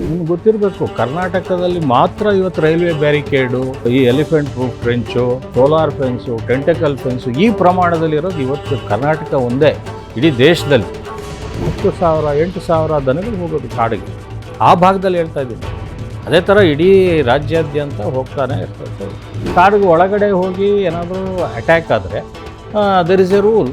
ನಿಮ್ಗೆ ಗೊತ್ತಿರಬೇಕು, ಕರ್ನಾಟಕದಲ್ಲಿ ಮಾತ್ರ ಇವತ್ತು ರೈಲ್ವೆ ಬ್ಯಾರಿಕೇಡು, ಈ elephant proof trench, solar fence tentacle fence ಈ ಪ್ರಮಾಣದಲ್ಲಿ ಇರೋದು ಇವತ್ತು ಕರ್ನಾಟಕ ಒಂದೇ, ಇಡೀ ದೇಶದಲ್ಲಿ. ಹತ್ತು ಸಾವಿರ, ಎಂಟು ಸಾವಿರ ದನಗಳು ಹೋಗೋದು ಕಾಡಿಗೆ. ಆ ಭಾಗದಲ್ಲಿ ಹೇಳ್ತಾ ಇದ್ದೀನಿ. ಅದೇ ಥರ ಇಡೀ ರಾಜ್ಯಾದ್ಯಂತ ಹೋಗ್ತಾನೆ ಇರ್ತದೆ. ಕಾಡಿಗೆ ಒಳಗಡೆ ಹೋಗಿ ಏನಾದರೂ ಅಟ್ಯಾಕ್ ಆದರೆ ದರ್ ಇಸ್ ಎ ರೂಲ್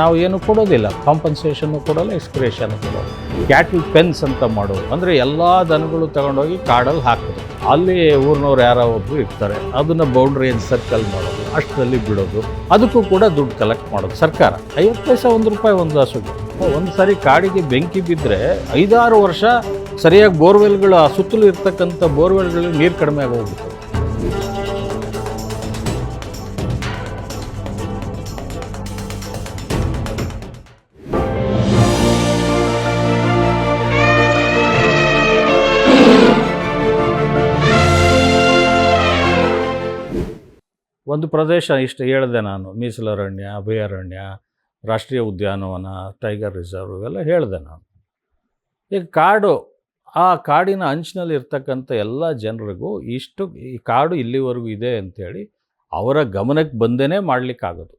ನಾವು ಏನು ಕೊಡೋದಿಲ್ಲ ಕಾಂಪನ್ಸೇಷನ್ನು ಕೊಡೋಲ್ಲ ಎಕ್ಸ್ಪ್ರೇಷನ್ ಕೊಡೋಲ್ಲ. ಕ್ಯಾಟಲ್ ಪೆನ್ಸ್ ಅಂತ ಮಾಡೋದು. ಅಂದರೆ ಎಲ್ಲ ದನಗಳು ತಗೊಂಡೋಗಿ ಕಾಡಲ್ಲಿ ಹಾಕೋದು ಅಲ್ಲಿ ಊರಿನವ್ರು ಯಾರೋ ಒಬ್ಬರು ಇರ್ತಾರೆ. ಅದನ್ನು ಬೌಂಡ್ರಿ ಸರ್ಕಲ್ ಮಾಡೋದು, ಅಷ್ಟರಲ್ಲಿ ಬಿಡೋದು. ಅದಕ್ಕೂ ಕೂಡ ದುಡ್ಡು ಕಲೆಕ್ಟ್ ಮಾಡೋದು. ಸರ್ಕಾರ, ಐವತ್ತು ಪೈಸೆ ಒಂದು ರೂಪಾಯಿ ಒಂದು ಹಸುಗೆ. ಒಂದು ಸಾರಿ ಕಾಡಿಗೆ ಬೆಂಕಿ ಬಿದ್ದರೆ ಐದಾರು ವರ್ಷ ಸರಿಯಾಗಿ ಬೋರ್ವೆಲ್ಗಳು ಸುತ್ತಲೂ ಇರ್ತಕ್ಕಂಥ ಬೋರ್ವೆಲ್ಗಳಿಗೆ ನೀರು ಕಡಿಮೆ ಆಗೋಗ್ಬಿಟ್ಟು ಒಂದು ಪ್ರದೇಶ ಇಷ್ಟು, ಹೇಳಿದೆ ನಾನು. ಮೀಸಲರಣ್ಯ ಅಭಯಾರಣ್ಯ ರಾಷ್ಟ್ರೀಯ ಉದ್ಯಾನವನ, ಟೈಗರ್ ರಿಸರ್ವ್ ಇವೆಲ್ಲ ಹೇಳಿದೆ ನಾನು. ಈಗ ಕಾಡು, ಆ ಕಾಡಿನ ಅಂಚಿನಲ್ಲಿ ಇರ್ತಕ್ಕಂಥ ಎಲ್ಲ ಜನರಿಗೂ ಇಷ್ಟು, ಈ ಕಾಡು ಇಲ್ಲಿವರೆಗೂ ಇದೆ ಅಂಥೇಳಿ ಅವರ ಗಮನಕ್ಕೆ ಬಂದೇ ಮಾಡಲಿಕ್ಕಾಗೋದು.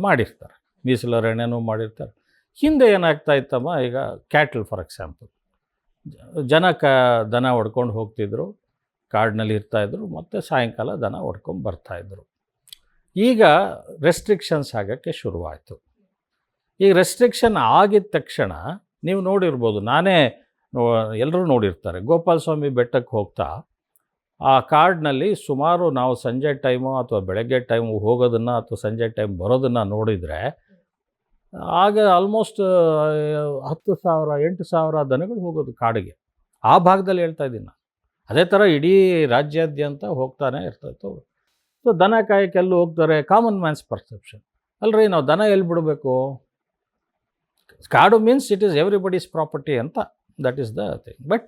ಮಾಡಿರ್ತಾರೆ. ಮೀಸಲರಣ್ಯನೂ ಮಾಡಿರ್ತಾರೆ. ಹಿಂದೆ ಏನಾಗ್ತಾ ಇತ್ತಮ್ಮ, ಈಗ ಕ್ಯಾಟಲ್ ಫಾರ್ ಎಕ್ಸಾಂಪಲ್. ಜನ ಕ, ದನ ಹೊಡ್ಕೊಂಡು ಹೋಗ್ತಿದ್ರು, ಕಾಡಿನಲ್ಲಿ ಇರ್ತಾಯಿದ್ರು ಮತ್ತು ಸಾಯಂಕಾಲ ದನ ಹೊಡ್ಕೊಂಡು ಬರ್ತಾಯಿದ್ರು ಈಗ ರೆಸ್ಟ್ರಿಕ್ಷನ್ಸ್ ಆಗೋಕ್ಕೆ ಶುರುವಾಯಿತು. ಈಗ ರೆಸ್ಟ್ರಿಕ್ಷನ್ ಆಗಿದ ತಕ್ಷಣ ನೀವು ನೋಡಿರ್ಬೋದು, ನಾನೇ ಎಲ್ಲರೂ ನೋಡಿರ್ತಾರೆ, ಗೋಪಾಲ ಸ್ವಾಮಿ ಬೆಟ್ಟಕ್ಕೆ ಹೋಗ್ತಾ, ಆ ಕಾರ್ಡ್ನಲ್ಲಿ ಸುಮಾರು ನಾವು ಸಂಜೆ ಟೈಮು ಅಥವಾ ಬೆಳಗ್ಗೆ ಟೈಮು ಹೋಗೋದನ್ನು ಅಥವಾ ಸಂಜೆ ಟೈಮ್ ಬರೋದನ್ನು ನೋಡಿದರೆ, ಆಗ ಆಲ್ಮೋಸ್ಟ್ ಹತ್ತು ಸಾವಿರ, ಎಂಟು ಸಾವಿರ ದನಗಳು ಹೋಗೋದು ಕಾಡಿಗೆ. ಆ ಭಾಗದಲ್ಲಿ ಹೇಳ್ತಾ ಇದ್ದೀನಿ ನಾನು. ಅದೇ ಥರ ಇಡೀ ರಾಜ್ಯಾದ್ಯಂತ ಹೋಗ್ತಾನೆ ಇರ್ತಾಯಿತ್ತು ಸೊ ದನ ಕಾಯಕ್ಕೆ ಎಲ್ಲೂ ಹೋಗ್ತಾರೆ ಕಾಮನ್ ಮ್ಯಾನ್ಸ್ ಪರ್ಸೆಪ್ಷನ್ ಅಲ್ರಿ, ನಾವು ದನ ಎಲ್ಲಿ ಬಿಡಬೇಕು? ಕಾಡು means it is everybody's property ಅಂತ that is the thing but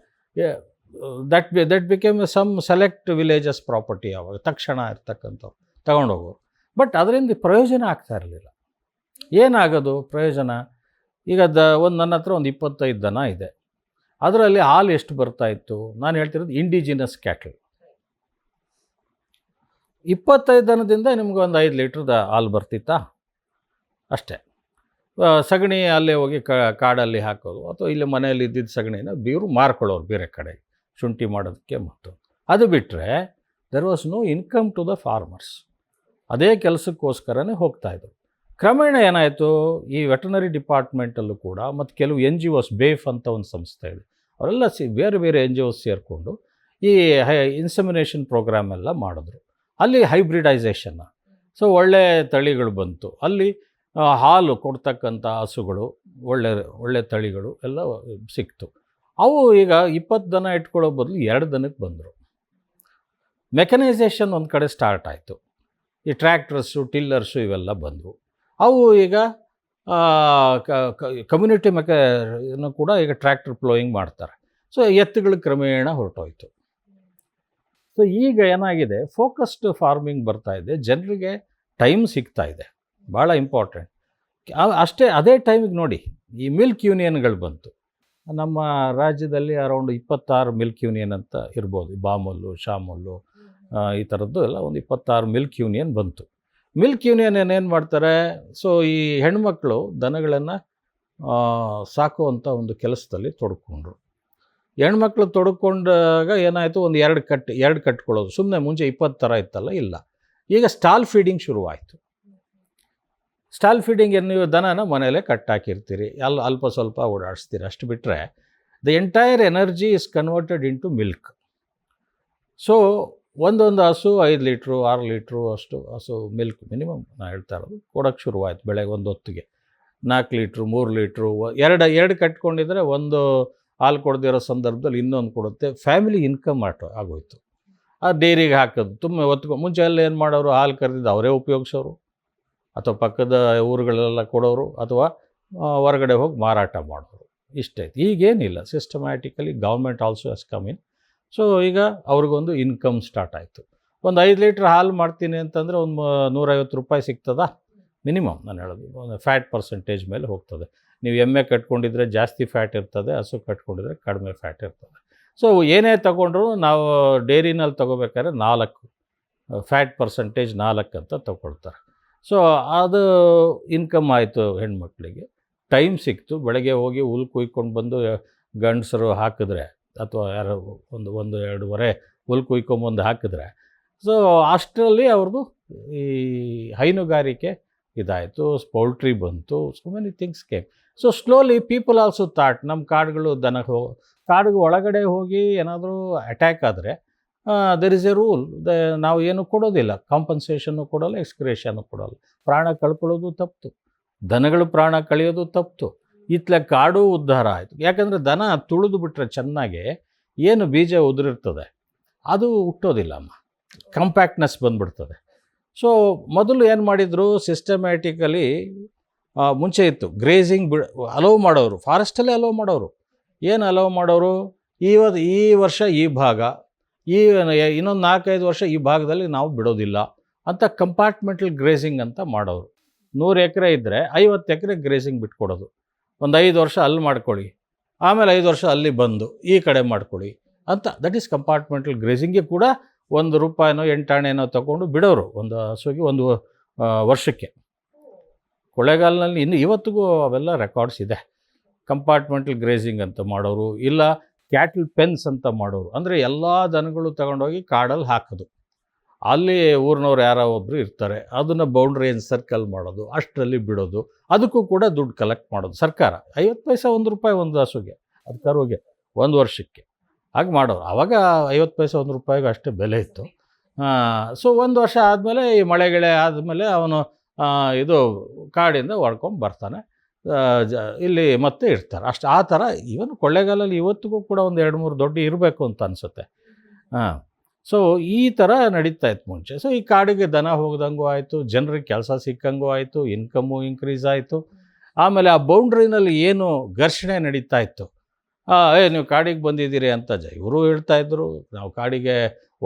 that be that became some select villages property ಅವಾಗ, ತಕ್ಷಣ ಇರ್ತಕ್ಕಂಥವ್ರು ತಗೊಂಡೋಗೋರು. ಬಟ್ ಅದರಿಂದ ಪ್ರಯೋಜನ ಆಗ್ತಾ ಇರಲಿಲ್ಲ. ಏನಾಗೋದು ಪ್ರಯೋಜನ? ಈಗ ದ, ಒಂದು ನನ್ನ ಹತ್ರ ಒಂದು ಇಪ್ಪತ್ತೈದು ದನ ಇದೆ. ಅದರಲ್ಲಿ ಹಾಲು ಎಷ್ಟು ಬರ್ತಾ ಇತ್ತು? ನಾನು ಹೇಳ್ತಿರೋದು ಇಂಡಿಜಿನಸ್ ಕ್ಯಾಟಲ್ ಇಪ್ಪತ್ತೈದು ದನದಿಂದ ನಿಮ್ಗೆ ಒಂದು ಐದು ಲೀಟ್ರದ ಹಾಲು ಬರ್ತಿತ್ತಾ? ಅಷ್ಟೇ. ಸಗಣಿ ಅಲ್ಲೇ ಹೋಗಿ ಕಾಡಲ್ಲಿ ಹಾಕೋದು, ಅಥವಾ ಇಲ್ಲಿ ಮನೆಯಲ್ಲಿ ಇದ್ದಿದ್ದ ಸಗಣಿನ ಬೀರು ಮಾರ್ಕೊಳ್ಳೋರು ಬೇರೆ ಕಡೆ, ಶುಂಠಿ ಮಾಡೋದಕ್ಕೆ ಮತ್ತು. ಅದು ಬಿಟ್ಟರೆ there was no income to the farmers ಅದೇ ಕೆಲಸಕ್ಕೋಸ್ಕರನೇ ಹೋಗ್ತಾಯಿದ್ರು ಕ್ರಮೇಣ ಏನಾಯಿತು, ಈ ವೆಟನರಿ ಡಿಪಾರ್ಟ್ಮೆಂಟಲ್ಲೂ ಕೂಡ, ಮತ್ತು ಕೆಲವು ಎನ್ ಜಿ ಓಸ್ ಬೇಫ್ ಅಂತ ಒಂದು ಸಂಸ್ಥೆ ಇದೆ, ಅವರೆಲ್ಲ ಸಿ, ಬೇರೆ ಬೇರೆ ಎನ್ ಜಿ ಓಸ್ ಸೇರಿಕೊಂಡು ಈ ಇನ್ಸಮಿನೇಷನ್ ಪ್ರೋಗ್ರಾಮ್ ಎಲ್ಲ ಮಾಡಿದ್ರು. ಅಲ್ಲಿ ಹೈಬ್ರಿಡೈಸೇಷನ್ ಸೊ ಒಳ್ಳೆ ತಳಿಗಳು ಬಂತು. ಅಲ್ಲಿ ಹಾಲು ಕೊಡ್ತಕ್ಕಂಥ ಹಸುಗಳು, ಒಳ್ಳೆ ಒಳ್ಳೆ ತಳಿಗಳು ಎಲ್ಲ ಸಿಕ್ತು. ಅವು ಈಗ ಇಪ್ಪತ್ತು ದನ ಇಟ್ಕೊಳ್ಳೋ ಬದಲು ಎರಡು ದನಕ್ಕೆ ಬಂದರು. ಮೆಕನೈಸೇಷನ್ ಒಂದು ಕಡೆ ಸ್ಟಾರ್ಟ್ ಆಯಿತು. ಈ ಟ್ರ್ಯಾಕ್ಟರ್ಸು ಟಿಲ್ಲರ್ಸು ಇವೆಲ್ಲ ಬಂದವು. ಅವು ಈಗ ಕಮ್ಯುನಿಟಿ ಮೆಕ ಕೂಡ ಈಗ ಟ್ರ್ಯಾಕ್ಟರ್ ಪ್ಲೋಯಿಂಗ್ ಮಾಡ್ತಾರೆ. ಸೊ ಎತ್ತುಗಳು ಕ್ರಮೇಣ ಹೊರಟೋಯ್ತು. ಸೊ ಈಗ ಏನಾಗಿದೆ? ಫೋಕಸ್ಡ್ ಫಾರ್ಮಿಂಗ್ ಬರ್ತಾ ಇದೆ. ಜನರಿಗೆ ಟೈಮ್ ಸಿಗ್ತಾ ಇದೆ. ಭಾಳ ಇಂಪಾರ್ಟೆಂಟ್ ಅಷ್ಟೇ ಅದೇ ಟೈಮಿಗೆ ನೋಡಿ, ಈ ಮಿಲ್ಕ್ ಯೂನಿಯನ್ಗಳು ಬಂತು. ನಮ್ಮ ರಾಜ್ಯದಲ್ಲಿ ಅರೌಂಡ್ ಇಪ್ಪತ್ತಾರು ಮಿಲ್ಕ್ ಯೂನಿಯನ್ ಅಂತ ಇರ್ಬೋದು. ಬಾಮಲ್ಲು, ಶಾಮಲ್ಲು ಈ ಥರದ್ದು ಎಲ್ಲ ಒಂದು ಇಪ್ಪತ್ತಾರು ಮಿಲ್ಕ್ ಯೂನಿಯನ್ ಬಂತು. ಮಿಲ್ಕ್ ಯೂನಿಯನ್ ಏನೇನು ಮಾಡ್ತಾರೆ? ಸೊ ಈ ಹೆಣ್ಮಕ್ಳು ದನಗಳನ್ನು ಸಾಕುವಂಥ ಒಂದು ಕೆಲಸದಲ್ಲಿ ತೊಡ್ಕೊಂಡ್ರು. ಹೆಣ್ಮಕ್ಳು ತೊಡ್ಕೊಂಡಾಗ ಏನಾಯಿತು? ಒಂದು ಎರಡು ಕಟ್, ಎರಡು ಕಟ್ಕೊಳ್ಳೋದು. ಸುಮ್ಮನೆ ಮುಂಚೆ ಇಪ್ಪತ್ತು ಥರ ಇತ್ತಲ್ಲ? ಇಲ್ಲ. ಈಗ ಸ್ಟಾಲ್ ಫೀಡಿಂಗ್ ಶುರುವಾಯಿತು. ಸ್ಟಾಲ್ ಫೀಡಿಂಗ್ ಏನು, ನೀವು ದನನ ಮನೆಯಲ್ಲೇ ಕಟ್ಟಾಕಿರ್ತೀರಿ. ಅಲ್ಲಿ ಅಲ್ಪ ಸ್ವಲ್ಪ ಓಡಾಡಿಸ್ತೀರಿ. ಅಷ್ಟು ಬಿಟ್ಟರೆ the entire energy is converted into milk so ಒಂದೊಂದು ಹಸು ಐದು ಲೀಟ್ರು, ಆರು ಲೀಟ್ರು ಅಷ್ಟು ಹಸು ಮಿಲ್ಕ್ ಮಿನಿಮಮ್ ನಾನು ಹೇಳ್ತಾ ಇರೋದು. ಕೊಡೋಕ್ಕೆ ಶುರುವಾಯಿತು ಬೆಳಗ್ಗೆ ಒಂದು ಹೊತ್ತಿಗೆ ನಾಲ್ಕು ಲೀಟ್ರು, ಮೂರು ಲೀಟ್ರು ಎರಡು ಎರಡು ಕಟ್ಕೊಂಡಿದ್ರೆ ಒಂದು ಹಾಲು ಕೊಡದಿರೋ ಸಂದರ್ಭದಲ್ಲಿ ಇನ್ನೊಂದು ಕೊಡುತ್ತೆ ಫ್ಯಾಮಿಲಿ ಇನ್ಕಮ್ ಆಟೋ ಆಗೋಯ್ತು. ಆ ಡೈರಿಗೆ ಹಾಕೋದು, ತುಂಬ ಹೊತ್ಕೊ, ಮುಂಚೆ ಎಲ್ಲ ಏನು ಮಾಡೋರು, ಹಾಲು ಕರೆದಿದ್ದು ಅವರೇ ಉಪಯೋಗಿಸೋರು, ಅಥವಾ ಪಕ್ಕದ ಊರುಗಳೆಲ್ಲ ಕೊಡೋರು, ಅಥವಾ ಹೊರಗಡೆ ಹೋಗಿ ಮಾರಾಟ ಮಾಡೋರು. ಇಷ್ಟೇ ಈಗೇನಿಲ್ಲ systematically government also has come in so ಈಗ ಅವ್ರಿಗೊಂದು ಇನ್ಕಮ್ ಸ್ಟಾರ್ಟ್ ಆಯಿತು. ಒಂದು ಐದು ಲೀಟ್ರ್ ಹಾಲು ಮಾಡ್ತೀನಿ ಅಂತಂದರೆ ಒಂದು ನೂರೈವತ್ತು ರೂಪಾಯಿ ಸಿಗ್ತದಾ? ಮಿನಿಮಮ್ ನಾನು ಹೇಳೋದು. ಒಂದು ಫ್ಯಾಟ್ ಪರ್ಸೆಂಟೇಜ್ ಮೇಲೆ ಹೋಗ್ತದೆ. ನೀವು ಎಮ್ಮೆ ಕಟ್ಕೊಂಡಿದ್ರೆ ಜಾಸ್ತಿ ಫ್ಯಾಟ್ ಇರ್ತದೆ, ಹಸು ಕಟ್ಕೊಂಡಿದ್ರೆ ಕಡಿಮೆ ಫ್ಯಾಟ್ ಇರ್ತದೆ. ಸೊ ಏನೇ ತಗೊಂಡ್ರು ನಾವು ಡೈರಿನಲ್ಲಿ ತಗೋಬೇಕಾದ್ರೆ ನಾಲ್ಕು ಫ್ಯಾಟ್ ಪರ್ಸಂಟೇಜ್ ನಾಲ್ಕು ಅಂತ ತಗೊಳ್ತಾರೆ. ಸೊ ಅದು ಇನ್ಕಮ್ ಆಯಿತು ಹೆಣ್ಮಕ್ಳಿಗೆ. ಟೈಮ್ ಸಿಕ್ತು, ಬೆಳಗ್ಗೆ ಹೋಗಿ ಹುಲ್ ಕುಯ್ಕೊಂಡು ಬಂದು ಗಂಡಸರು ಹಾಕಿದ್ರೆ ಅಥವಾ ಯಾರು ಒಂದು ಒಂದು, ಎರಡೂವರೆ ಹುಲ್ ಕುಯ್ಕೊಂಬಂದು ಹಾಕಿದ್ರೆ. ಸೊ ಅಷ್ಟರಲ್ಲಿ ಅವ್ರದ್ದು ಈ ಹೈನುಗಾರಿಕೆ ಇದಾಯಿತು ಪೌಲ್ಟ್ರಿ ಬಂತು so many things came so slowly people also thought ನಮ್ಮ ಕಾಡುಗಳು ದನ ಹೋ ಕಾಡಿಗೆ ಒಳಗಡೆ ಹೋಗಿ ಏನಾದರೂ ಅಟ್ಯಾಕ್ ಆದರೆ there is a rule the, ನಾವು ಏನು ಕೊಡೋದಿಲ್ಲ. ಕಾಂಪನ್ಸೇಷನ್ನು ಕೊಡೋಲ್ಲ ಎಕ್ಸ್ಕ್ರೇಷನ್ನು ಕೊಡೋಲ್ಲ. ಪ್ರಾಣ ಕಳ್ಕೊಳ್ಳೋದು ತಪ್ಪು. ದನಗಳು ಪ್ರಾಣ ಕಳೆಯೋದು ತಪ್ಪು. ಇತ್ಲೆ ಕಾಡು ಉದ್ಧಾರ ಆಯಿತು. ಯಾಕಂದರೆ ದನ ತುಳಿದು ಬಿಟ್ಟರೆ ಚೆನ್ನಾಗಿ ಏನು ಬೀಜ ಉದುರಿರ್ತದೆ? ಅದು ಹುಟ್ಟೋದಿಲ್ಲ ಅಮ್ಮ. ಕಂಪ್ಯಾಕ್ಟ್ನೆಸ್ ಬಂದ್ಬಿಡ್ತದೆ. ಸೊ ಮೊದಲು ಏನು ಮಾಡಿದರು? ಸಿಸ್ಟಮ್ಯಾಟಿಕಲಿ ಮುಂಚೆ ಇತ್ತು. ಗ್ರೇಸಿಂಗ್ ಬಿಡ್ ಅಲೋವ್ ಮಾಡೋರು ಫಾರೆಸ್ಟಲ್ಲೇ ಅಲೋವ್ ಮಾಡೋರು. ಏನು ಅಲೋವ್ ಮಾಡೋರು? ಇವತ್ತು ಈ ವರ್ಷ ಈ ಭಾಗ, ಈ, ಇನ್ನೊಂದು ನಾಲ್ಕೈದು ವರ್ಷ ಈ ಭಾಗದಲ್ಲಿ ನಾವು ಬಿಡೋದಿಲ್ಲ ಅಂತ ಕಂಪಾರ್ಟ್ಮೆಂಟಲ್ ಗ್ರೇಸಿಂಗ್ ಅಂತ ಮಾಡೋರು. ನೂರು ಎಕರೆ ಇದ್ದರೆ ಐವತ್ತು ಎಕರೆ ಗ್ರೇಸಿಂಗ್ ಬಿಟ್ಕೊಡೋದು. ಒಂದು ಐದು ವರ್ಷ ಅಲ್ಲಿ ಮಾಡ್ಕೊಳ್ಳಿ, ಆಮೇಲೆ ಐದು ವರ್ಷ ಅಲ್ಲಿ ಬಂದು ಈ ಕಡೆ ಮಾಡ್ಕೊಳ್ಳಿ ಅಂತ ದಟ್ ಈಸ್ ಕಂಪಾರ್ಟ್ಮೆಂಟಲ್ ಗ್ರೇಸಿಂಗ್ಗೆ ಕೂಡ ಒಂದು ರೂಪಾಯಿನೋ ಎಂಟಾಣೆನೋ ತಗೊಂಡು ಬಿಡೋರು, ಒಂದು ಹಸುವಿಗೆ ಒಂದು ವರ್ಷಕ್ಕೆ. ಕೊಳ್ಳೇಗಾಲದಲ್ಲಿ ಇನ್ನು ಇವತ್ತಿಗೂ ಅವೆಲ್ಲ ರೆಕಾರ್ಡ್ಸ್ ಇದೆ. ಕಂಪಾರ್ಟ್ಮೆಂಟಲ್ ಗ್ರೇಸಿಂಗ್ ಅಂತ ಮಾಡೋರು, ಇಲ್ಲ ಕ್ಯಾಟಲ್ ಪೆನ್ಸ್ ಅಂತ ಮಾಡೋರು. ಅಂದರೆ ಎಲ್ಲ ದನಗಳು ತಗೊಂಡೋಗಿ ಕಾಡಲ್ಲಿ ಹಾಕೋದು. ಅಲ್ಲಿ ಊರಿನವ್ರು ಯಾರೋ ಒಬ್ಬರು ಇರ್ತಾರೆ, ಅದನ್ನು ಬೌಂಡ್ರಿ ಏನು ಸರ್ಕಲ್ ಮಾಡೋದು, ಅಷ್ಟರಲ್ಲಿ ಬಿಡೋದು. ಅದಕ್ಕೂ ಕೂಡ ದುಡ್ಡು ಕಲೆಕ್ಟ್ ಮಾಡೋದು ಸರ್ಕಾರ. ಐವತ್ತು ಪೈಸೆ ಒಂದು ರೂಪಾಯಿ ಒಂದು ಹಸುಗೆ, ಅದು ಕರುವಿಗೆ ಒಂದು ವರ್ಷಕ್ಕೆ. ಹಾಗೆ ಮಾಡೋರು. ಆವಾಗ ಐವತ್ತು ಪೈಸೆ ಒಂದು ರೂಪಾಯಿಗೆ ಅಷ್ಟೇ ಬೆಲೆ ಇತ್ತು. ಸೊ ಒಂದು ವರ್ಷ ಆದಮೇಲೆ ಈ ಮಳೆಗಳೇ ಆದಮೇಲೆ ಅವನು ಇದು ಕಾಡಿಂದ ಹೊಡ್ಕೊಂಡು ಬರ್ತಾನೆ. ಜ, ಇಲ್ಲಿ ಮತ್ತೆ ಇರ್ತಾರೆ. ಅಷ್ಟು ಆ ಥರ ಇವನ್ ಕೊಳ್ಳೆಗಾಲಲ್ಲಿ ಇವತ್ತಿಗೂ ಕೂಡ ಒಂದು ಎರಡು ಮೂರು ದೊಡ್ಡ ಇರಬೇಕು ಅಂತ ಅನಿಸುತ್ತೆ. ಹಾಂ ಸೊ ಈ ಥರ ನಡೀತಾ ಇತ್ತು ಮುಂಚೆ. ಸೊ ಈ ಕಾಡಿಗೆ ದನ ಹೋಗ್ದಂಗೂ ಆಯಿತು, ಜನರಿಗೆ ಕೆಲಸ ಸಿಕ್ಕಂಗೂ ಆಯಿತು ಇನ್ಕಮ್ಮು ಇನ್ಕ್ರೀಸ್ ಆಯಿತು. ಆಮೇಲೆ ಆ ಬೌಂಡ್ರಿನಲ್ಲಿ ಏನು ಘರ್ಷಣೆ ನಡೀತಾ ಇತ್ತು? ಏ, ನೀವು ಕಾಡಿಗೆ ಬಂದಿದ್ದೀರಿ ಅಂತ ಜ, ಇವರು ಹೇಳ್ತಾಯಿದ್ರು ನಾವು ಕಾಡಿಗೆ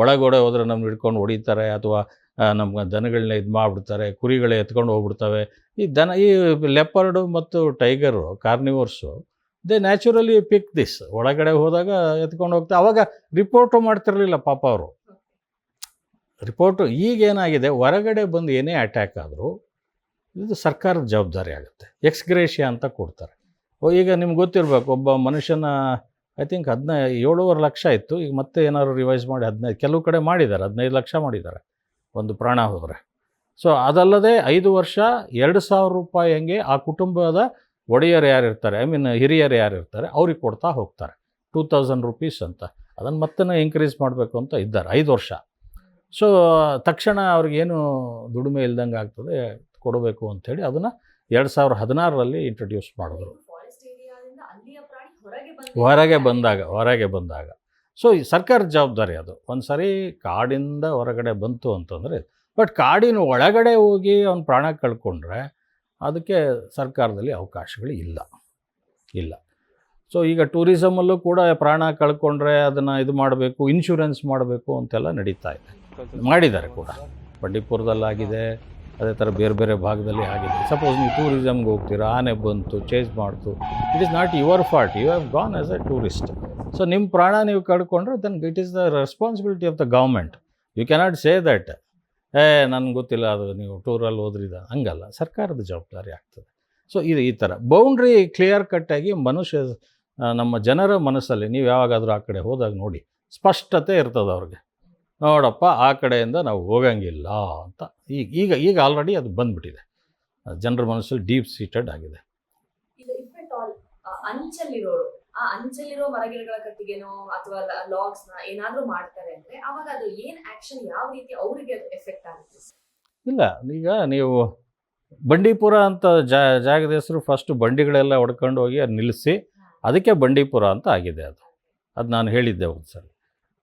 ಒಳಗಡೆ ಹೋದ್ರೆ ನಮ್ಗೆ ಹಿಡ್ಕೊಂಡು ಹೊಡಿತಾರೆ ಅಥವಾ ನಮ್ಮ ದನಗಳನ್ನ ಇದು ಮಾಡಿಬಿಡ್ತಾರೆ, ಕುರಿಗಳೇ ಎತ್ಕೊಂಡು ಹೋಗ್ಬಿಡ್ತವೆ. ಈ ದನ, ಈ ಲೆಪರ್ಡು ಮತ್ತು tiger, carnivores, they naturally pick this. ಒಳಗಡೆ ಹೋದಾಗ ಎತ್ಕೊಂಡು ಹೋಗ್ತಾ, ಅವಾಗ ರಿಪೋರ್ಟು ಮಾಡ್ತಿರಲಿಲ್ಲ ಪಾಪ ಅವರು. ರಿಪೋರ್ಟು ಈಗೇನಾಗಿದೆ, ಹೊರಗಡೆ ಬಂದು ಏನೇ ಅಟ್ಯಾಕ್ ಆದರೂ ಇದು ಸರ್ಕಾರದ ಜವಾಬ್ದಾರಿ ಆಗುತ್ತೆ. ಎಕ್ಸ್ಗ್ರೇಷಿಯಾ ಅಂತ ಕೊಡ್ತಾರೆ. ಓ, ಈಗ ನಿಮ್ಗೆ ಗೊತ್ತಿರಬೇಕು, ಒಬ್ಬ ಮನುಷ್ಯನ, ಐ ಥಿಂಕ್ ಹದಿನೈ, ಏಳುವರೆ ಲಕ್ಷ ಇತ್ತು, ಈಗ ಮತ್ತೆ ಏನಾದ್ರು ರಿವೈಸ್ ಮಾಡಿ ಹದಿನೈದು ಕೆಲವು ಕಡೆ ಮಾಡಿದ್ದಾರೆ, ಹದಿನೈದು ಲಕ್ಷ ಮಾಡಿದ್ದಾರೆ. ಒಂದು ಪ್ರಾಣ ಹೋದರೆ. ಸೊ ಅದಲ್ಲದೆ ಐದು ವರ್ಷ ಎರಡು ಸಾವಿರ ರೂಪಾಯಿ ಹಂಗೆ ಆ ಕುಟುಂಬದ ಒಡೆಯರು ಯಾರು ಇರ್ತಾರೆ? ಐ ಮೀನ್ ಹಿರಿಯರು ಯಾರು ಇರ್ತಾರೆ? ಅವ್ರಿಗೆ ಕೊಡ್ತಾ ಹೋಗ್ತಾರೆ. ಟೂ ತೌಸಂಡ್ ರುಪೀಸ್ ಅಂತ. ಅದನ್ನು ಮತ್ತೆ ಇನ್ಕ್ರೀಸ್ ಮಾಡಬೇಕು ಅಂತ ಇದ್ದಾರೆ. ಐದು ವರ್ಷ. ಸೊ ತಕ್ಷಣ ಅವ್ರಿಗೇನು ದುಡಿಮೆ ಇಲ್ದಂಗೆ ಆಗ್ತದೆ ಕೊಡಬೇಕು ಅಂಥೇಳಿ ಅದನ್ನು ಎರಡು ಸಾವಿರ ಹದಿನಾರರಲ್ಲಿ ಇಂಟ್ರೊಡ್ಯೂಸ್ ಮಾಡಿದ್ರು. ಹೊರಗೆ ಬಂದಾಗ ಹೊರಗೆ ಬಂದಾಗ. ಸೊ ಈ ಸರ್ಕಾರದ ಜವಾಬ್ದಾರಿ ಅದು. ಒಂದು ಸರಿ ಕಾಡಿಂದ ಹೊರಗಡೆ ಬಂತು ಅಂತಂದರೆ, ಬಟ್ ಕಾಡಿನ ಒಳಗಡೆ ಹೋಗಿ ಅವ್ನು ಪ್ರಾಣ ಕಳ್ಕೊಂಡ್ರೆ ಅದಕ್ಕೆ ಸರ್ಕಾರದಲ್ಲಿ ಅವಕಾಶಗಳು ಇಲ್ಲ. ಇಲ್ಲ. ಸೊ ಈಗ ಟೂರಿಸಮಲ್ಲೂ ಕೂಡ ಪ್ರಾಣ ಕಳ್ಕೊಂಡ್ರೆ ಅದನ್ನು ಇದು ಮಾಡಬೇಕು ಇನ್ಶೂರೆನ್ಸ್ ಮಾಡಬೇಕು ಅಂತೆಲ್ಲ ನಡೀತಾ ಇದೆ. ಮಾಡಿದ್ದಾರೆ ಕೂಡ. ಬಂಡೀಪುರದಲ್ಲಾಗಿದೆ, ಅದೇ ಥರ ಬೇರೆ ಬೇರೆ ಭಾಗದಲ್ಲಿ ಆಗಿದೆ. ಸಪೋಸ್ ನೀವು ಟೂರಿಸಮ್ಗೆ ಹೋಗ್ತೀರಾ, ಆನೆ ಬಂತು ಚೇಸ್ ಮಾಡ್ತು it is not your fault you have gone as a tourist so ನಿಮ್ಮ ಪ್ರಾಣ ನೀವು ಕಳ್ಕೊಂಡ್ರೆ then it is the responsibility of the government you cannot say that ಏ, ನನಗೆ ಗೊತ್ತಿಲ್ಲ, ಅದು ನೀವು ಟೂರಲ್ಲಿ ಹೋದ್ರಿದ. ಹಂಗಲ್ಲ, ಸರ್ಕಾರದ ಜವಾಬ್ದಾರಿ ಆಗ್ತದೆ. ಸೊ ಇದು ಈ ಥರ ಬೌಂಡ್ರಿ ಕ್ಲಿಯರ್ ಕಟ್ಟಾಗಿ ಮನುಷ್ಯ ನಮ್ಮ ಜನರ ಮನಸ್ಸಲ್ಲಿ, ನೀವು ಯಾವಾಗಾದರೂ ಆ ಕಡೆ ಹೋದಾಗ ನೋಡಿ, ಸ್ಪಷ್ಟತೆ ಇರ್ತದೆ ಅವ್ರಿಗೆ. ನೋಡಪ್ಪ, ಆ ಕಡೆಯಿಂದ ನಾವು ಹೋಗಂಗಿಲ್ಲ ಅಂತ. ಈಗ ಈಗ ಈಗ ಆಲ್ರೆಡಿ ಅದು ಬಂದ್ಬಿಟ್ಟಿದೆ. ಜನರ ಮನಸ್ಸಲ್ಲಿ ಡೀಪ್ ಸೀಟೆಡ್ ಆಗಿದೆ. ಆ ಅಂಚಲ್ಲಿರೋ ಮರಗಿಡಗಳ ಕಟ್ಟಿಗೆನೋ ಅಥವಾ ಲಾಗ್ಸ್ನ ಏನಾದ್ರೂ ಮಾಡ್ತಾರೆ ಅಂದ್ರೆ ಅವಾಗ ಅದು ಏನ್ ಆಕ್ಷನ್ ಯಾವ ರೀತಿ ಅವರಿಗೆ ಎಫೆಕ್ಟ್ ಆಗುತ್ತೆ? ಇಲ್ಲ ಈಗ ನೀವು ಬಂಡೀಪುರ ಅಂತ ಜಾ ಜಾಗದ ಹೆಸರು ಫಸ್ಟ್ ಬಂಡಿಗಳೆಲ್ಲ ಹೊಡ್ಕೊಂಡು ಹೋಗಿ ಅದು ನಿಲ್ಲಿಸಿ ಅದಕ್ಕೆ ಬಂಡೀಪುರ ಅಂತ ಆಗಿದೆ ಅದು. ಅದು ನಾನು ಹೇಳಿದ್ದೆ ಒಂದು ಸಲ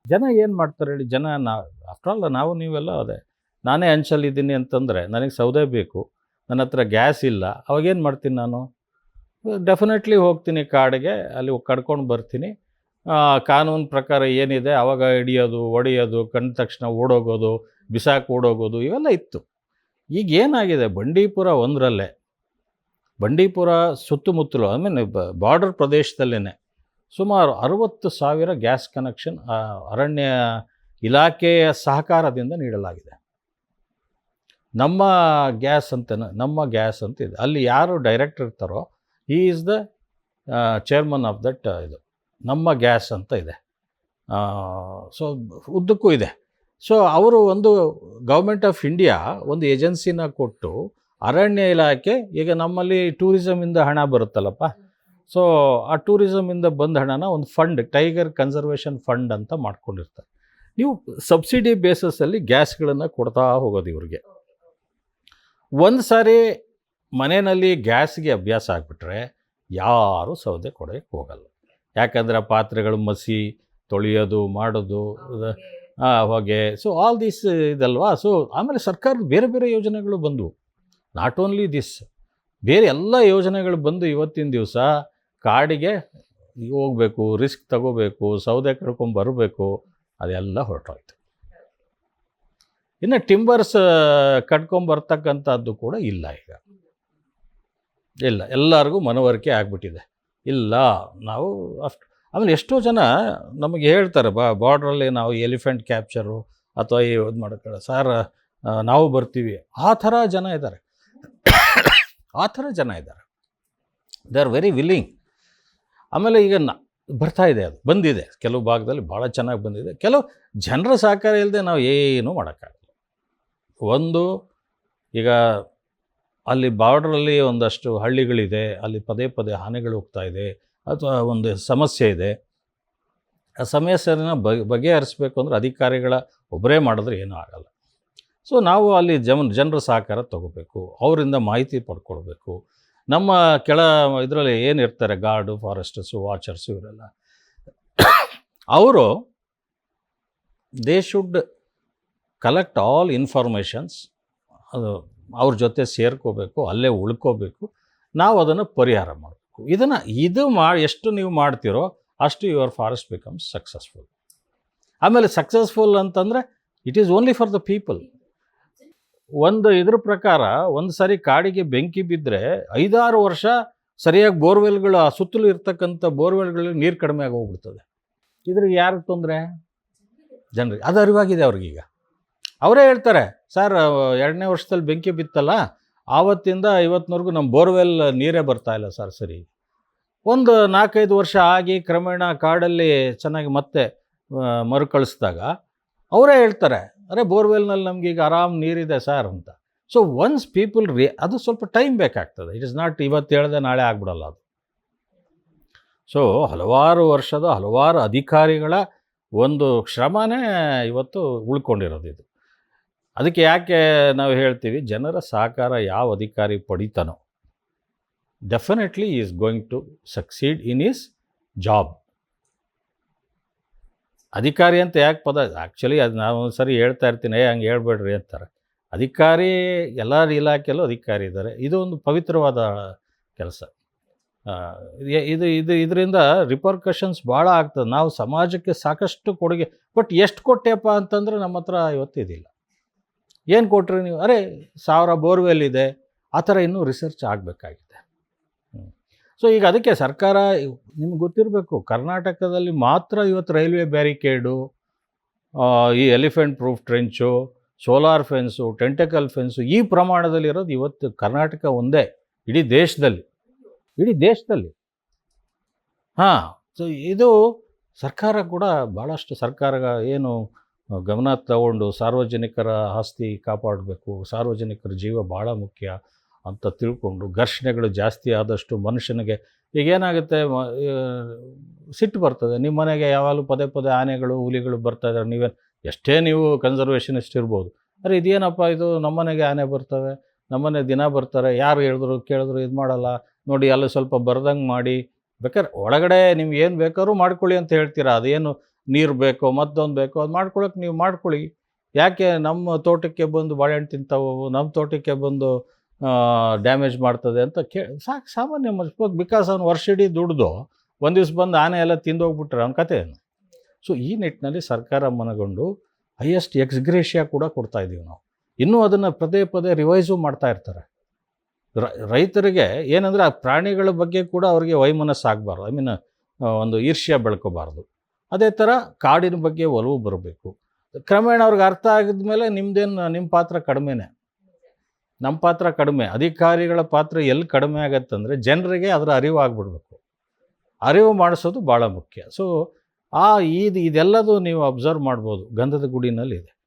ಜನ ಏನು ಮಾಡ್ತಾರೆ ಹೇಳಿ ಜನ ನಾ ಆಫ್ಟರ್ ಆಲ್ ನಾವು ನೀವೆಲ್ಲ ಅದೇ ನಾನೇ ಅಂಚಲ್ಲಿದ್ದೀನಿ ಅಂತಂದರೆ ನನಗೆ ಸೌದೆ ಬೇಕು ನನ್ನ ಹತ್ರ ಗ್ಯಾಸ್ ಇಲ್ಲ ಅವಾಗೇನು ಮಾಡ್ತೀನಿ ನಾನು? ಡೆಫಿನೆಟ್ಲಿ ಹೋಗ್ತೀನಿ ಕಾಡಿಗೆ, ಅಲ್ಲಿ ಕಡ್ಕೊಂಡು ಬರ್ತೀನಿ. ಕಾನೂನು ಪ್ರಕಾರ ಏನಿದೆ ಆವಾಗ ಹಿಡಿಯೋದು, ಒಡೆಯೋದು, ಕಂಡ ತಕ್ಷಣ ಓಡೋಗೋದು, ಬಿಸಾಕಿ ಓಡೋಗೋದು, ಇವೆಲ್ಲ ಇತ್ತು. ಈಗ ಏನಾಗಿದೆ, ಬಂಡೀಪುರ ಒಂದರಲ್ಲೇ, ಬಂಡೀಪುರ ಸುತ್ತಮುತ್ತಲು ಐ ಮೀನ್ ಬಾರ್ಡರ್ ಪ್ರದೇಶದಲ್ಲೇ ಸುಮಾರು ಅರವತ್ತು ಸಾವಿರ ಗ್ಯಾಸ್ ಕನೆಕ್ಷನ್ ಅರಣ್ಯ ಇಲಾಖೆಯ ಸಹಕಾರದಿಂದ ನೀಡಲಾಗಿದೆ. ನಮ್ಮ ಗ್ಯಾಸ್ ಅಂತ, ನಮ್ಮ ಗ್ಯಾಸ್ ಅಂತ ಇದೆ. ಅಲ್ಲಿ ಯಾರು ಡೈರೆಕ್ಟ್ ಇರ್ತಾರೋ he is the chairman of that ಇದು, ನಮ್ಮ ಗ್ಯಾಸ್ ಅಂತ ಇದೆ. ಸೊ ಉದ್ದಕ್ಕೂ ಇದೆ. ಸೊ ಅವರು ಒಂದು ಗೌರ್ಮೆಂಟ್ ಆಫ್ ಇಂಡಿಯಾ ಒಂದು ಏಜೆನ್ಸಿನ ಕೊಟ್ಟು ಅರಣ್ಯ ಇಲಾಖೆ, ಈಗ ನಮ್ಮಲ್ಲಿ ಟೂರಿಸಮಿಂದ ಹಣ ಬರುತ್ತಲ್ಲಪ್ಪ. ಸೊ ಆ ಟೂರಿಸಮಿಂದ ಬಂದ ಹಣನ ಒಂದು ಫಂಡ್ ಟೈಗರ್ ಕನ್ಸರ್ವೇಷನ್ ಫಂಡ್ ಅಂತ ಮಾಡ್ಕೊಂಡಿರ್ತಾರೆ. ನೀವು ಸಬ್ಸಿಡಿ ಬೇಸಸ್ಸಲ್ಲಿ ಗ್ಯಾಸ್ಗಳನ್ನು ಕೊಡ್ತಾ ಹೋಗೋದು ಇವ್ರಿಗೆ. ಒಂದು ಸಾರಿ ಮನೆಯಲ್ಲಿ ಗ್ಯಾಸ್ಗೆ ಅಭ್ಯಾಸ ಆಗಿಬಿಟ್ರೆ ಯಾರೂ ಸೌದೆ ಕೊಡೋಕ್ಕೆ ಹೋಗಲ್ಲ. ಯಾಕಂದರೆ ಆ ಪಾತ್ರೆಗಳು ಮಸಿ ತೊಳೆಯೋದು ಮಾಡೋದು ಹೊಗೆ. ಸೊ ಆಲ್ ದಿಸ್ ಇದಲ್ವಾ? ಸೊ ಆಮೇಲೆ ಸರ್ಕಾರದ ಬೇರೆ ಬೇರೆ ಯೋಜನೆಗಳು ಬಂದವು. ನಾಟ್ ಓನ್ಲಿ ದಿಸ್ ಬೇರೆ ಎಲ್ಲ ಯೋಜನೆಗಳು ಬಂದು ಇವತ್ತಿನ ದಿವಸ ಕಾಡಿಗೆ ಹೋಗಬೇಕು ರಿಸ್ಕ್ ತಗೋಬೇಕು ಸೌದೆ ಕರ್ಕೊಂಡು ಬರಬೇಕು ಅದೆಲ್ಲ ಹೊರಟೋಯ್ತು. ಇನ್ನು ಟಿಂಬರ್ಸ್ ಕಟ್ಕೊಂಬರ್ತಕ್ಕಂಥದ್ದು ಕೂಡ ಇಲ್ಲ ಈಗ. ಇಲ್ಲ, ಎಲ್ಲರಿಗೂ ಮನವರಿಕೆ ಆಗಿಬಿಟ್ಟಿದೆ. ಇಲ್ಲ, ನಾವು ಅಷ್ಟು, ಆಮೇಲೆ ಎಷ್ಟೋ ಜನ ನಮಗೆ ಹೇಳ್ತಾರೆ, ಬಾ ಬಾರ್ಡ್ರಲ್ಲಿ ನಾವು ಎಲಿಫೆಂಟ್ ಕ್ಯಾಪ್ಚರು ಅಥವಾ ಈ ಇದು ಮಾಡೋಕ್ಕಲ್ಲ. ಸರ್ ನಾವು ಬರ್ತೀವಿ. ಆ ಥರ ಜನ ಇದ್ದಾರೆ. ಆ ಥರ ಜನ ಇದ್ದಾರೆ. ದೇ ಆರ್ ವೆರಿ ವಿಲ್ಲಿಂಗ್ ಆಮೇಲೆ ಈಗ ನ, ಬರ್ತಾ ಇದೆ ಅದು, ಬಂದಿದೆ. ಕೆಲವು ಭಾಗದಲ್ಲಿ ಭಾಳ ಚೆನ್ನಾಗಿ ಬಂದಿದೆ. ಕೆಲವು ಜನರ ಸಹಕಾರ ಇಲ್ಲದೆ ನಾವು ಏನೂ ಮಾಡೋಕ್ಕಾಗಲ್ಲ. ಒಂದು, ಈಗ ಅಲ್ಲಿ ಬಾರ್ಡ್ರಲ್ಲಿ ಒಂದಷ್ಟು ಹಳ್ಳಿಗಳಿದೆ, ಅಲ್ಲಿ ಪದೇ ಪದೇ ಹಾನಿಗಳು ಹೋಗ್ತಾ ಇದೆ, ಅಥವಾ ಒಂದು ಸಮಸ್ಯೆ ಇದೆ. ಆ ಸಮಸ್ಯೆನ ಬ ಬಗೆಹರಿಸ್ಬೇಕು ಅಂದರೆ ಅಧಿಕಾರಿಗಳ ಒಬ್ಬರೇ ಮಾಡಿದ್ರೆ ಏನೂ ಆಗಲ್ಲ. ಸೊ ನಾವು ಅಲ್ಲಿ ಜನ ಜನರ ಸಹಕಾರ ತಗೋಬೇಕು, ಅವರಿಂದ ಮಾಹಿತಿ ಪಡ್ಕೊಳ್ಬೇಕು. ನಮ್ಮ ಕೆಳ ಇದರಲ್ಲಿ ಏನಿರ್ತಾರೆ ಗಾರ್ಡು ಫಾರೆಸ್ಟರ್ಸು ವಾಚರ್ಸು ಇವರೆಲ್ಲ? ಅವರು they should collect all informations ಅದು ಅವ್ರ ಜೊತೆ ಸೇರ್ಕೋಬೇಕು, ಅಲ್ಲೇ ಉಳ್ಕೋಬೇಕು. ನಾವು ಅದನ್ನು ಪರಿಹಾರ ಮಾಡಬೇಕು. ಇದನ್ನು ಇದು ಮಾ, ಎಷ್ಟು ನೀವು ಮಾಡ್ತೀರೋ ಅಷ್ಟು ಯುವರ್ ಫಾರೆಸ್ಟ್ ಬಿಕಮ್ಸ್ ಸಕ್ಸಸ್ಫುಲ್. ಆಮೇಲೆ ಸಕ್ಸಸ್ಫುಲ್ ಅಂತಂದರೆ it is only for the people. ಒಂದು ಇದ್ರ ಪ್ರಕಾರ ಒಂದು ಸಾರಿ ಕಾಡಿಗೆ ಬೆಂಕಿ ಬಿದ್ದರೆ ಐದಾರು ವರ್ಷ ಸರಿಯಾಗಿ ಬೋರ್ವೆಲ್ಗಳು, ಆ ಸುತ್ತಲೂ ಇರ್ತಕ್ಕಂಥ ಬೋರ್ವೆಲ್ಗಳಲ್ಲಿ ನೀರು ಕಡಿಮೆ ಆಗೋಗ್ಬಿಡ್ತದೆ. ಇದ್ರಿಗೆ ಯಾರಿಗೆ ತೊಂದರೆ? ಜನರಿಗೆ. ಅದು ಅರಿವಾಗಿದೆ ಅವ್ರಿಗೀಗ. ಅವರೇ ಹೇಳ್ತಾರೆ ಸರ್, ಎರಡನೇ ವರ್ಷದಲ್ಲಿ ಬೆಂಕಿ ಬಿತ್ತಲ್ಲ, ಆವತ್ತಿಂದ ಇವತ್ತಿನವರೆಗೂ ನಮ್ಮ ಬೋರ್ವೆಲ್ ನೀರೇ ಬರ್ತಾ ಇಲ್ಲ ಸರ್ ಸರಿ. ಒಂದು ನಾಲ್ಕೈದು ವರ್ಷ ಆಗಿ ಕ್ರಮೇಣ ಕಾಡಲ್ಲಿ ಚೆನ್ನಾಗಿ ಮತ್ತೆ ಮರುಕಳಿಸಿದಾಗ ಅವರೇ ಹೇಳ್ತಾರೆ, ಅರೆ, ಬೋರ್ವೆಲ್ನಲ್ಲಿ ನಮ್ಗೆ ಈಗ ಆರಾಮ್ ನೀರಿದೆ ಸರ್ ಅಂತ. ಸೊ ಒನ್ಸ್ ಪೀಪಲ್ ರಿ ಅದು ಸ್ವಲ್ಪ ಟೈಮ್ ಬೇಕಾಗ್ತದೆ. ಇಟ್ ಇಸ್ ನಾಟ್ ಇವತ್ತು ಹೇಳ್ದೆ ನಾಳೆ ಆಗ್ಬಿಡಲ್ಲ ಅದು. ಸೊ ಹಲವಾರು ವರ್ಷದ ಹಲವಾರು ಅಧಿಕಾರಿಗಳ ಒಂದು ಶ್ರಮನೇ ಇವತ್ತು ಉಳ್ಕೊಂಡಿರೋದು ಇದು. ಅದಕ್ಕೆ ಯಾಕೆ ನಾವು ಹೇಳ್ತೀವಿ, ಜನರ ಸಹಕಾರ ಯಾವ ಅಧಿಕಾರಿ ಪಡಿತಾನೋ definitely is going to succeed in is job ಅಧಿಕಾರಿ ಅಂತ ಯಾಕೆ ಪದ ಆ್ಯಕ್ಚುಲಿ ಅದು ನಾವು ಸರಿ ಹೇಳ್ತಾ ಇರ್ತೀನಿ, ಏ ಹಂಗೆ ಹೇಳ್ಬೇಡ್ರಿ ಅಂತಾರೆ. ಅಧಿಕಾರಿ ಎಲ್ಲ ಇಲಾಖೆಯಲ್ಲೂ ಅಧಿಕಾರಿ ಇದ್ದಾರೆ. ಇದು ಒಂದು ಪವಿತ್ರವಾದ ಕೆಲಸ. ಇದು ಇದು, ಇದರಿಂದ ರಿಪರ್ಕಷನ್ಸ್ ಭಾಳ ಆಗ್ತದೆ. ನಾವು ಸಮಾಜಕ್ಕೆ ಸಾಕಷ್ಟು ಕೊಡುಗೆ, ಬಟ್ ಎಷ್ಟು ಕೊಟ್ಟೆಪ್ಪ ಅಂತಂದರೆ ನಮ್ಮ ಹತ್ರ ಇವತ್ತಿದಿಲ್ಲ. ಏನು ಕೊಟ್ರಿ ನೀವು? ಅರೆ, ಸಾವಿರ ಬೋರ್ವೆಲ್ ಇದೆ. ಆ ಥರ ಇನ್ನೂ ರಿಸರ್ಚ್ ಆಗಬೇಕಾಗಿದೆ. ಸೊ ಈಗ ಅದಕ್ಕೆ ಸರ್ಕಾರ, ನಿಮ್ಗೆ ಗೊತ್ತಿರಬೇಕು, ಕರ್ನಾಟಕದಲ್ಲಿ ಮಾತ್ರ ಇವತ್ತು ರೈಲ್ವೆ ಬ್ಯಾರಿಕೇಡು ಈ elephant proof trench solar fence tentacle fence ಈ ಪ್ರಮಾಣದಲ್ಲಿರೋದು ಇವತ್ತು ಕರ್ನಾಟಕ ಒಂದೇ. ಇಡೀ ದೇಶದಲ್ಲಿ. ಇಡೀ ದೇಶದಲ್ಲಿ. ಹಾಂ. ಸೊ ಇದು ಸರ್ಕಾರ ಕೂಡ ಭಾಳಷ್ಟು ಸರ್ಕಾರ ಏನು ಗಮನ ತಗೊಂಡು ಸಾರ್ವಜನಿಕರ ಆಸ್ತಿ ಕಾಪಾಡಬೇಕು, ಸಾರ್ವಜನಿಕರ ಜೀವ ಭಾಳ ಮುಖ್ಯ ಅಂತ ತಿಳ್ಕೊಂಡು ಘರ್ಷಣೆಗಳು ಜಾಸ್ತಿ ಆದಷ್ಟು ಮನುಷ್ಯನಿಗೆ ಈಗ ಏನಾಗುತ್ತೆ ಸಿಟ್ಟು ಬರ್ತದೆ. ನಿಮ್ಮ ಮನೆಗೆ ಯಾವಾಗಲೂ ಪದೇ ಪದೇ ಆನೆಗಳು, ಹುಲಿಗಳು ಬರ್ತಾ ಇದ್ದಾರೆ ನೀವೇನು, ಎಷ್ಟೇ ನೀವು ಕನ್ಸರ್ವೇಷನಿಸ್ಟ್ ಇರ್ಬೋದು. ಅರೆ ಇದೇನಪ್ಪ ಇದು? ನಮ್ಮನೆಗೆ ಆನೆ ಬರ್ತವೆ ನಮ್ಮನೆ ದಿನ ಬರ್ತಾರೆ. ಯಾರು ಹೇಳಿದ್ರು, ಕೇಳಿದ್ರು, ಇದು ಮಾಡಲ್ಲ. ನೋಡಿ, ಅಲ್ಲಿ ಸ್ವಲ್ಪ ಬರ್ದಂಗೆ ಮಾಡಿ. ಬೇಕಾದ್ರೆ ಒಳಗಡೆ ನಿಮ್ಗೆ ಏನು ಬೇಕಾದ್ರೂ ಮಾಡ್ಕೊಳ್ಳಿ ಅಂತ ಹೇಳ್ತೀರಾ? ಅದೇನು ನೀರು ಬೇಕೋ ಮತ್ತೊಂದು ಬೇಕೋ, ಅದು ಮಾಡ್ಕೊಳಕ್ಕೆ ನೀವು ಮಾಡ್ಕೊಳ್ಳಿ. ಯಾಕೆ ನಮ್ಮ ತೋಟಕ್ಕೆ ಬಂದು ಬಾಳೆಹಣ್ಣು ತಿಂತಾವು ನಮ್ಮ ತೋಟಕ್ಕೆ ಬಂದು ಡ್ಯಾಮೇಜ್ ಮಾಡ್ತದೆ ಅಂತ ಕೇ ಸಾಕು ಸಾಮಾನ್ಯ ಮನುಷ್ಯ. ಬಿಕಾಸ್ ಅವ್ನು ವರ್ಷ ಇಡೀ ದುಡ್ದು, ಒಂದು ದಿವ್ಸ ಬಂದು ಆನೆ ಎಲ್ಲ ತಿಂದೋಗ್ಬಿಟ್ರೆ ಅವ್ನ ಏನು? ಸೊ ಈ ನಿಟ್ಟಿನಲ್ಲಿ ಸರ್ಕಾರ ಮನಗೊಂಡು ಹೈಯೆಸ್ಟ್ ಎಕ್ಸ್ಗ್ರೇಷಿಯಾ ಕೂಡ ಕೊಡ್ತಾ ಇದ್ದೀವಿ ನಾವು. ಇನ್ನೂ ಅದನ್ನು ಪದೇ ಪದೇ ರಿವೈಸು ಮಾಡ್ತಾ ಇರ್ತಾರೆ. ರೈತರಿಗೆ ಏನಂದರೆ ಆ ಪ್ರಾಣಿಗಳ ಬಗ್ಗೆ ಕೂಡ ಅವರಿಗೆ ವೈಮನಸ್ಸಾಗಬಾರ್ದು ಐ ಮೀನ್ ಒಂದು ಈರ್ಷ್ಯ ಬೆಳ್ಕೋಬಾರ್ದು. ಅದೇ ಥರ ಕಾಡಿನ ಬಗ್ಗೆ ಒಲವು ಬರಬೇಕು. ಕ್ರಮೇಣ ಅವ್ರಿಗೆ ಅರ್ಥ ಆಗಿದ ಮೇಲೆ ನಿಮ್ದೇನು ನಿಮ್ಮ ಪಾತ್ರ ಕಡಿಮೆನೆ. ನಮ್ಮ ಪಾತ್ರ ಕಡಿಮೆ. ಅಧಿಕಾರಿಗಳ ಪಾತ್ರ ಎಲ್ಲಿ ಕಡಿಮೆ ಆಗತ್ತಂದರೆ ಜನರಿಗೆ ಅದರ ಅರಿವು ಆಗಿಬಿಡ್ಬೇಕು. ಅರಿವು ಮಾಡಿಸೋದು ಭಾಳ ಮುಖ್ಯ. ಸೊ ಆ ಇದು ಇದೆಲ್ಲದು ನೀವು ಅಬ್ಸರ್ವ್ ಮಾಡ್ಬೋದು. ಗಂಧದ ಗುಡಿನಲ್ಲಿ ಇದೆ